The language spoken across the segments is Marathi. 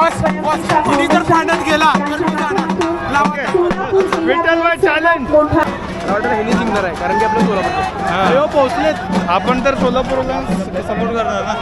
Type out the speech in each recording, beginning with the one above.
बॉस बॉस कुणी जर ठाण्यात गेला तर मी जाणार. लावा. विठ्ठलबाई चॅलेंज ऑर्डर हेनी जिंकणार आहे कारण की आपलं सोलापूर अयो पोहोचलेत. आपण तर सोलापूरला सपोर्ट करणार ना.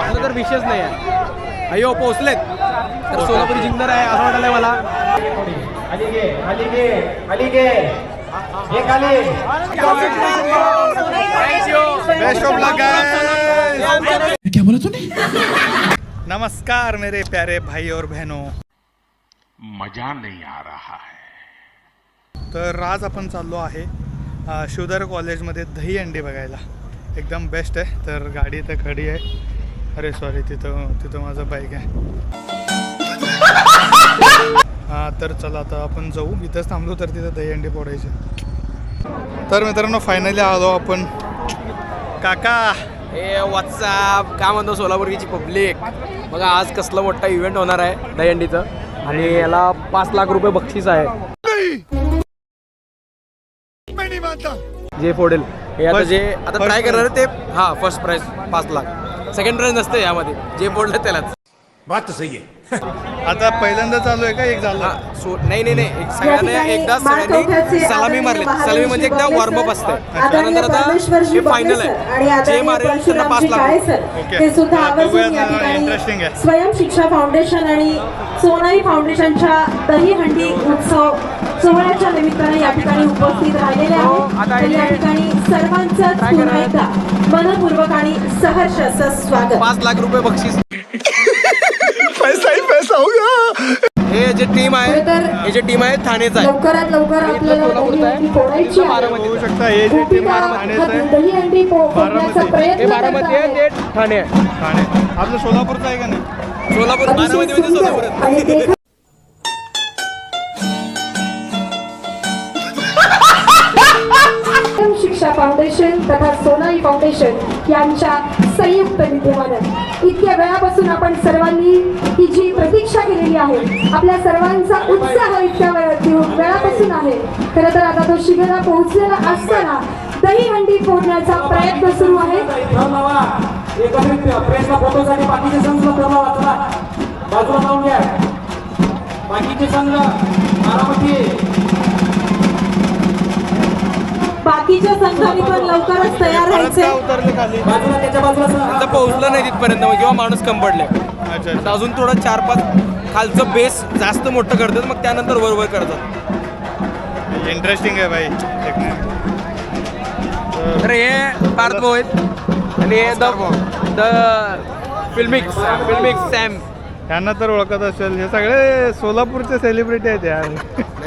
आपला तर विषयच नाही आहे. अयो पोहोचलेत. तर सोलापूर जिंकणार आहे असं वाटायला मला. बेस्ट ऑफ लक क्या बोला तूने? नमस्कार मेरे प्यारे भाई और बहनों। मजा नहीं आ रहा है। तर आज आपण चाललो आहे शिवदार कॉलेजमध्ये दही अंडी बघायला. एकदम बेस्ट आहे. तर गाडी इथं खडी आहे. अरे सॉरी तिथं तिथं माझं बाईक आहे. हां तर चला आता आपण जाऊ. इथंच थांबलो तर तिथं दही अंडी फोडायचे. तर मित्रांनो फायनली आलो आपण. काका! ए व्हॉट्सअप काय म्हणतो सोलापूरची पब्लिक बघा आज कसला मोठा इव्हेंट होणार आहे दहीहंडीचं. आणि याला पाच लाख रुपये बक्षीस आहे. जे फोडेल. हे आता जे आता ट्राय करणार ते हा फर्स्ट प्राइज पाच लाख. सेकंड प्राइज नसते यामध्ये. जे फोडलं त्यालाच. आता पहिल्यांदा चालू आहे का? एक झालं. सो नाही नाही नाही. एक सगळ्यांना एकदा सगळ्यांनी सलामी मारली सलामी म्हणजे एकदा वॉर्मअप असते त्यानंतर आता हे फायनल आहे. जे मारेल त्यांना पाच लाख आहे. स्वयं शिक्षा फाउंडेशन आणि सोनाई फाउंडेशनच्या दहीहंडी उत्सव सोहळ्याच्या निमित्ताने या ठिकाणी उपस्थित राहिलेले हो, आहेत. आता तर या ठिकाणी सर्वांचं मनपूर्वक आणि सहर्ष असं स्वागत. पाच लाख रुपये बक्षीस. टीम आहे. याची टीम आहे ठाणेच आहे. लवकरात लवकर शकता हे बारामती. बारामती आहे ते ठाणे आहे. ठाणे. आपलं सोलापूरचं आहे का नाही? सोलापूर बारामती म्हणजे सोलापूर फाउंडेशन तथा सोनाई फाउंडेशन यांच्या संयुक्त विद्यमानं इतक्या वेळापासून आपण सर्वांनी ही जी प्रतीक्षा केलेली आहे आपल्या सर्वांचा उत्साह इतक्या वेळा वेळापासून आहे. खरं तर आता तो शिगेला पोहोचलेला असताना दहीहंडी फोडण्याचा प्रयत्न सुरू आहे. एकत्रित प्रेसला फोटोसाठी बाकीचे संघ ठरवा बाजूला जाऊन घ्या. बाकीचे संघ बारामती. बाकीच्या संघांनी पण लवकरच तयार राहायचे आता पोहोचलं नाही तिथपर्यंत मग किंवा माणूस कम पडले अजून थोडं चार पाच खालचं बेस जास्त मोठं करतात मग त्यानंतर वर वर करतात. इंटरेस्टिंग आहे भाई. तर हे पार्थ भाऊ आहेत. आणि हे the the Filmics Filmics Sam. त्यांना तर ओळखत असेल. हे सगळे सोलापूरचे सेलिब्रिटी आहेत यार.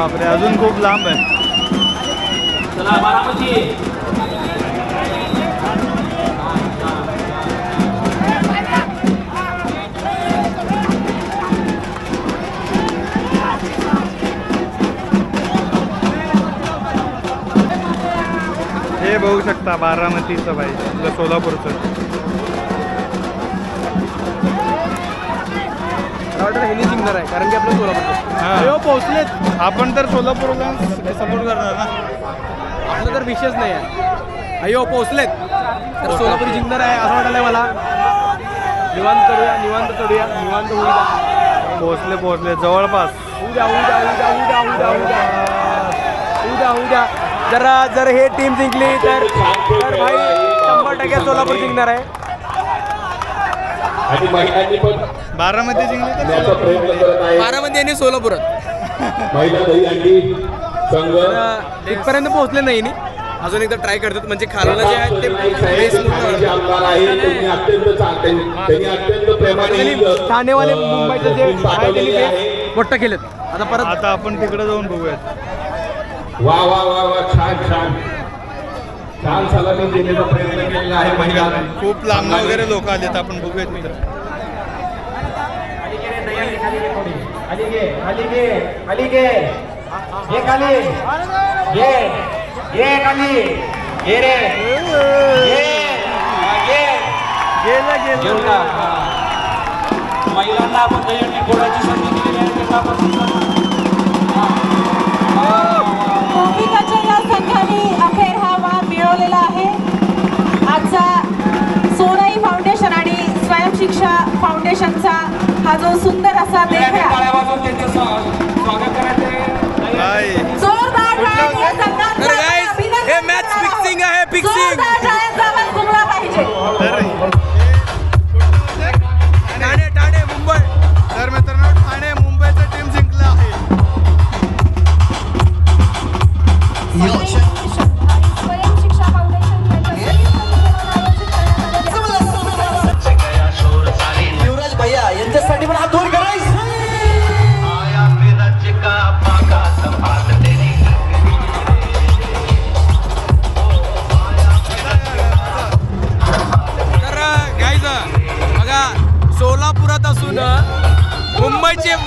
बापरे अजून खूप लांब आहे. चला बारामती. हे बघू शकता बारामतीचं आपलं सोलापूरचं. ऑर्डर हेनी जिंकणार आहे कारण की आपलं सोलापूर हा. अयो पोहोचलेत. आपण तर सोलापूरला सपोर्ट करणार ना. आपला तर विषयच नाही आहे. अयो पोहोचलेत. तर सोलापूर जिंकणार आहे असं वाटायला मला. निवांत करूया निवांत करूया निवांत होऊ द्या पोहोचले पोहोचले. जवळपास. होऊ द्या होऊ द्या होऊ द्या होऊ द्या होऊ द्या होऊ द्या होऊ द्या होऊ द्या जर जर हे टीम जिंकली तर तर भाई शंभर टक्के सोलापूर जिंकणार आहे. आणि महिलांनी पण बारामती जिंकली. प्रयत्न करत आहे आणि सोलापुरात. महिला दही अंडी संघ इथपर्यंत पोहोचले नाही नी. अजून एकदा ट्राय करतात. म्हणजे खालनं जे आहे ते आमदार आहे त्यांनी अत्यंत त्यांनी अत्यंत प्रेमाने ठाणेवाले मुंबईचं जे आहे. मोठं केलेत. आता परत आता आपण तिकडे जाऊन बघूयात. वा वा वा वा छान छान. छान सलामी देण्याचा प्रयत्न केलेला आहे महिला. खूप लांब वगैरे लोक आलेत आपण बघूयात मित्र. महिलांना आपण दहीहंडी फोडायची संधी दिलेली आहे. त्यांना आपण हा जो सुंदर असा देह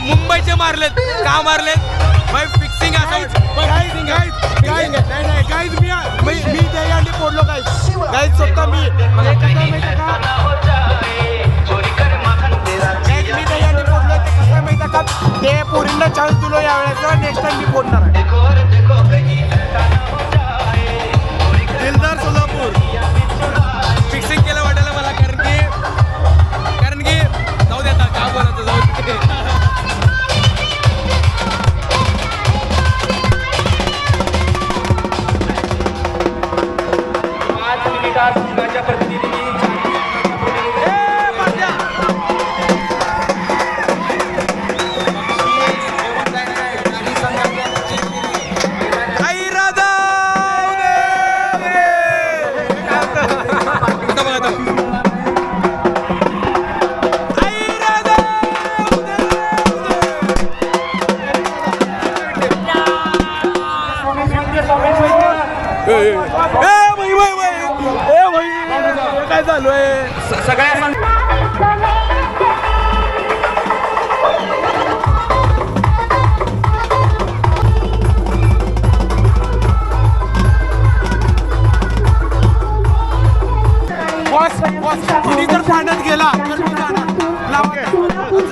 मुंबईचे मारलेत का मारलेत? फिक्सिंग गाईज मी फोडलो गाईज गाईज स्वतः फोडलो ते कसं आहे माहिती का? ते पोरींना चान्स दिलो यावेळेस नेक्स्ट टाइम मी फोडणार आहे. दिलदार सोलापूर. काय चालू आहे सगळ्या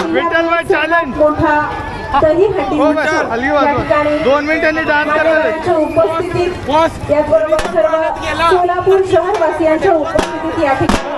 विठ्ठल बाय चॅलेंज दही हंडी हो, दोन मिनिटांनी डान्स करणार उपस्थितीत याचबरोबर सर्व सोलापूर शहरवासियांच्या उपस्थितीत या ठिकाणी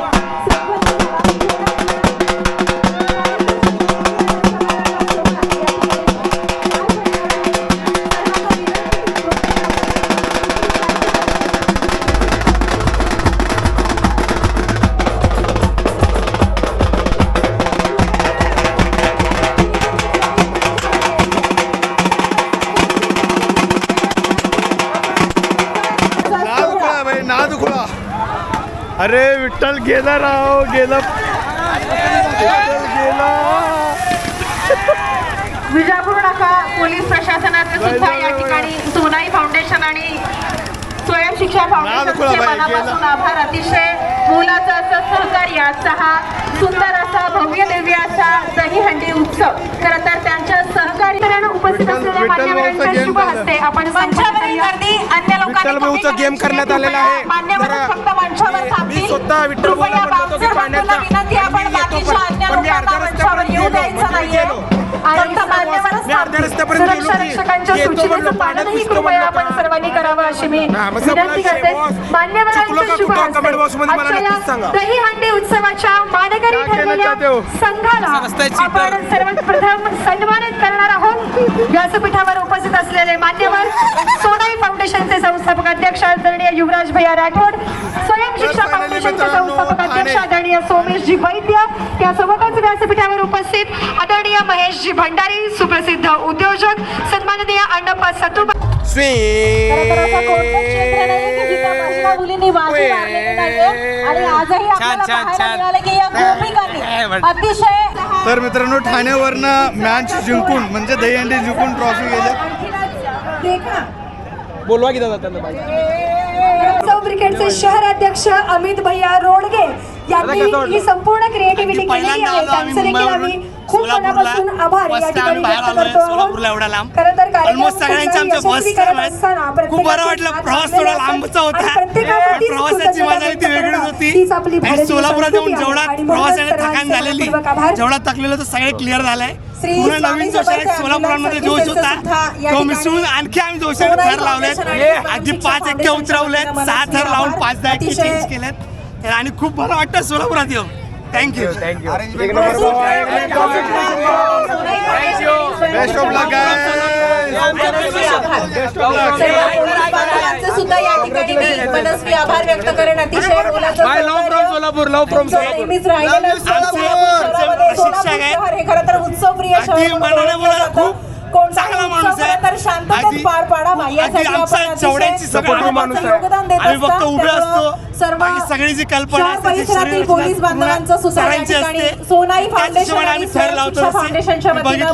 अरे विठ्ठल गेला राव गेला. विजापूर नाका पोलीस प्रशासनाचे सुद्धा या ठिकाणी सोनाई फाउंडेशन आणि स्वयंशिक्षा फाउंडेशनचे मनापासून. आभार. अतिशय मोलाचं असं सहकार्य हा सुंदर असा भव्य दिव्य असा दहीहंडी उत्सव. खरं तर त्यांच्या सहकार्यानं उपस्थित असलेल्या मान्यवरांच्या शुभ हस्ते आपण मंचावरील गर्दी अन्य लोकांनी करायची करण्यात आलेला आहे. मान्यवर फक्त मंचावर विठ्ठल म्हणत की पण मी अर्ध्या रस्त्यापर्यंत गेलो, म्हणजे गेलो. सर्वांनी करावं अशी मी विनंती करते. दहीहंडी उत्सवाच्या मानकरी ठरलेल्या हो? संघाला आपण सर्वात प्रथम सन्मानित करणार आहोत. व्यासपीठावर उपस्थित असलेले मान्यवर फाउंडेशनचे संस्थापक अध्यक्ष आदरणीय युवराज भैया राठोड स्वयंशिक्षा फाउंडेशनचे संस्थापक अध्यक्ष आदरणीय सोमेशजी वैद्य त्यासोबतच व्यासपीठावर उपस्थित आदरणीय महेशजी भंडारी सुप्रसिद्ध उद्योजक सन्माननीय अण्णप्पा सतुबा मुलींनी बाजी मारलेली नाहीये आणि आजही आपल्याला छान, पाहायला छान. मिळालं की या काय गोपिकांनी म्हणते? अतिशय तर मित्रांनो ठाण्यावरनं मॅच जिंकून म्हणजे दहीहंडी जिंकून ट्रॉफी गेले बोलवा की दादा त्यांना लिमिटेडचे शहर अध्यक्ष अमित भैया रोडगे यांनी ही संपूर्ण क्रिएटिव्हिटी केलेली आहे. त्यांचे देखील आम्ही खूप मनापासून आभार या ठिकाणी व्यक्त करतो आहोत खरं तर कार्यक्रम सगळ्यांचे आमचे यशस्वी first करत time आहेत. असताना खूप बरं वाटलं. प्रवास थोडा लांबचा होता. प्रवासाची मजा ती वेगळीच होती. आणि सोलापुरात येऊन. जेवढा म्हणूनच प्रवासाने थकान झालेली जेवढा थकलेलं तर सगळे क्लिअर झालंय श्री पूर्ण नवीन जोशाने सोलापुरामध्ये जोश होता तो मिसळून आणखी आम्ही जोशाने थर लावलेत अगदी पाच एक्के उतरवलेत सहा थर लावून. पाच दहा एक्के चेंज केलेत आणि खूप बरं वाटतं सोलापुरात येऊ thank you thank you best of luck सर्वांचे सुद्धा या ठिकाणी मी मनस्वी आभार व्यक्त करेन अतिशय. सोलापूर लव फ्रॉम सोलापूर हे खरं तर बोलायला जातं. खूप कोणताही चांगला माणूस आहे. तर शांततेत पार पाडावा यासाठी आपण आहे. योगदान देत फक्त असता. उभे असतो. सर्व सगळी जी कल्पना असते, पोलीस बांधवांचं सुद्धा या सरांची ठिकाणी असते. सोनाई फाउंडेशन आणि. फाउंडेशनच्या वतीनं.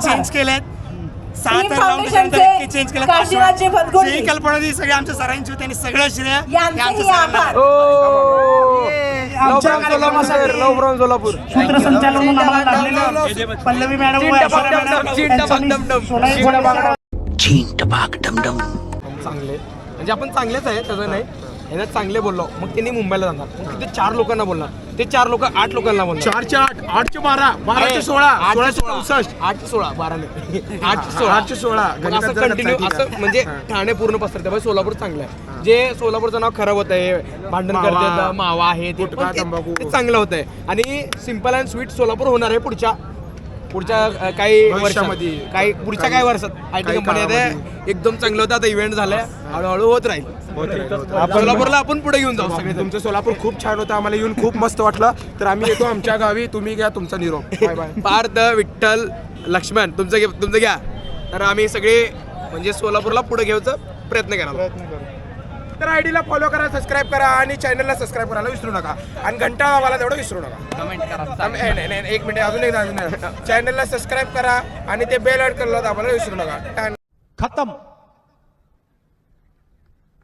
चेंज केलेत. ही कल्पना ती सगळी आमच्या सरांची होती आणि सगळं श्रेय हे आमच्या. Love from Solapur love from Solapur सूत्रसंचालन म्हणून आम्हाला लाभलेलं पल्लवी मॅडम व ऐश्वर्या मॅडम यांच्यानी सोनाई फाउंडेशन चांगले म्हणजे आपण चांगलेच आहे तसं नाही यांना चांगले बोललो. मग त्यांनी मुंबईला जाणार. मग तिथे चार लोकांना बोलणार. ते चार लोक आठ लोकांना बोलणार. चारशे आठ. आठशे बारा. बाराशे सोळा. सोळाशे सोळा. चौसष्ट. आठशे सोळा. बारा नाही आठशे सोळा. आठशे सोळा. मग असं कंटिन्यू. असं म्हणजे ठाणे पूर्ण पसरते. बाई सोलापूर चांगलं आहे. जे सोलापूरचं नाव खराब होत आहे भांडण मावा, करते मावा आहे ते. गुटखा, पण ते- तंबाखू. ते चांगलं होत आहे आणि सिंपल अँड स्वीट सोलापूर होणार आहे पुढच्या पुढच्या काही. वर्षामध्ये काही पुढच्या काही वर्षात. आय टी काही कंपनी काळामध्ये. एकदम चांगलं होतं. आता इव्हेंट झालाय. हळूहळू होत राहील. सोलापूरला आपण पुढे घेऊन जाऊ सगळे तुमचं सोलापूर खूप छान होतं आम्हाला येऊन खूप मस्त वाटलं. तर आम्ही येतो आमच्या गावी तुम्ही घ्या तुमचा निरोप. बाय बाय पार्थ विठ्ठल लक्ष्मण तुमचं घे- तुमचं घ्या. तर आम्ही सगळे म्हणजे सोलापूरला पुढे घ्यायचा प्रयत्न करायला तर आयडीला फॉलो करा सबस्क्राईब करा आणि चॅनलला सबस्क्राईब करायला विसरू नका. आणि घंटा आम्हाला तेवढं विसरू नका. कमेंट करा नाही नाही एक मिनिट अजून एकदा. चॅनलला सबस्क्राईब करा आणि ते बेल ॲड करायला आम्हाला विसरू नका. खत्म.